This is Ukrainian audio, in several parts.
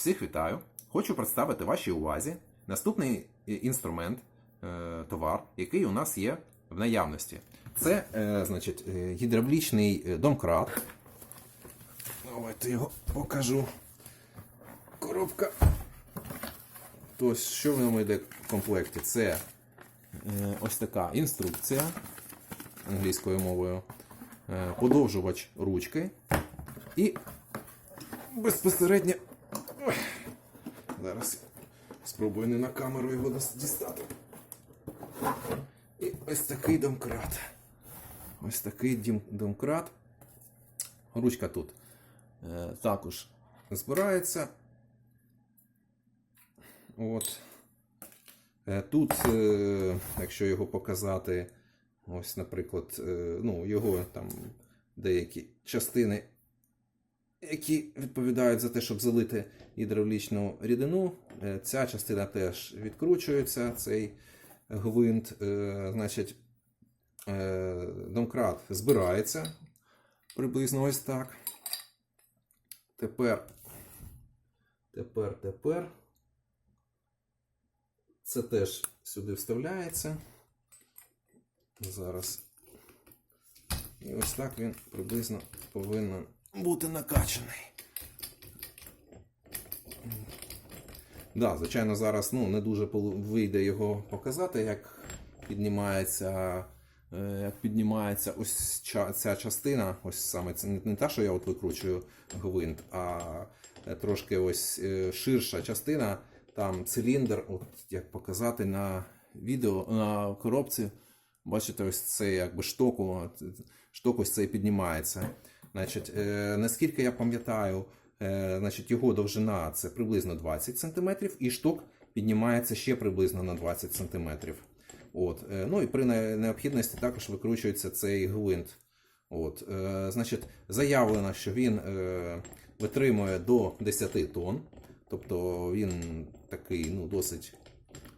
Всіх вітаю! Хочу представити вашій увазі наступний е, інструмент, е, товар, який у нас є в наявності. Це е, значить, гідравлічний домкрат. Давайте його покажу. Коробка. Тобто, що в ньому йде в комплекті? Це ось така інструкція англійською мовою, подовжувач ручки і безпосередньо. Зараз спробую не на камеру його дістати. І ось такий домкрат. Ось такий домкрат. Ручка тут е, також збирається. От. Е, Тут, е, якщо його показати, ось, наприклад, ну, його там деякі частини, які відповідають за те, щоб залити гідравлічну рідину, е, ця частина теж відкручується, цей гвинт, е, значить, е, домкрат збирається приблизно ось так. Тепер, тепер, тепер. Це теж сюди вставляється. Зараз. І ось так він приблизно повинен бути накачаний. Да, звичайно, зараз ну, не дуже вийде його показати, як піднімається, е, як піднімається ось ця частина. Ось саме це не, не та, що я от викручую гвинт, а е, трошки ось е, ширша частина. Там циліндр, от як показати на відео на коробці. Бачите, ось це якби шток, шток ось цей піднімається. Значить, е, наскільки я пам'ятаю, е, значить, його довжина це приблизно 20 см, і шток піднімається ще приблизно на 20 см. От, е, ну і при необхідності також викручується цей гвинт. От, е, значить, заявлено, що він е, витримує до 10 тонн. Тобто він такий ну, досить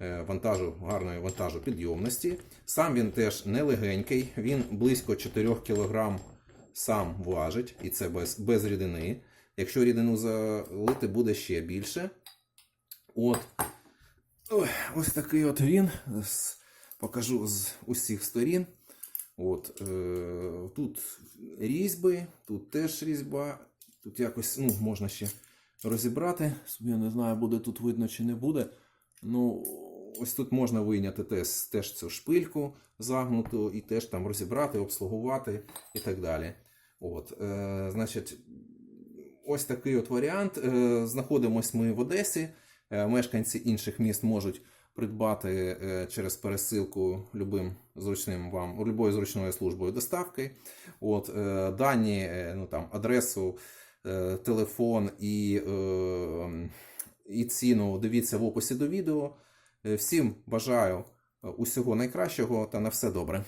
вантажу, гарної вантажопідйомності. Сам він теж не легенький, він близько 4 кг сам важить, і це без, без рідини. Якщо рідину залити, буде ще більше. От. Ой, ось такий от він. Покажу з усіх сторін. От, е, тут різьби, тут теж різьба. Тут якось ну, можна ще розібрати. Я не знаю, буде тут видно чи не буде. Ну, ось тут можна вийняти теж, теж цю шпильку загнуту і теж там розібрати, обслугувати і так далі. От, е, значить, ось такий от варіант. Е, знаходимось ми в Одесі. Е, мешканці інших міст можуть придбати е, через пересилку любим зручним вам, любою зручною службою доставки. От, е, дані, е, ну, там, адресу, е, телефон і, е, і ціну дивіться в описі до відео. Е, Всім бажаю е, усього найкращого та на все добре.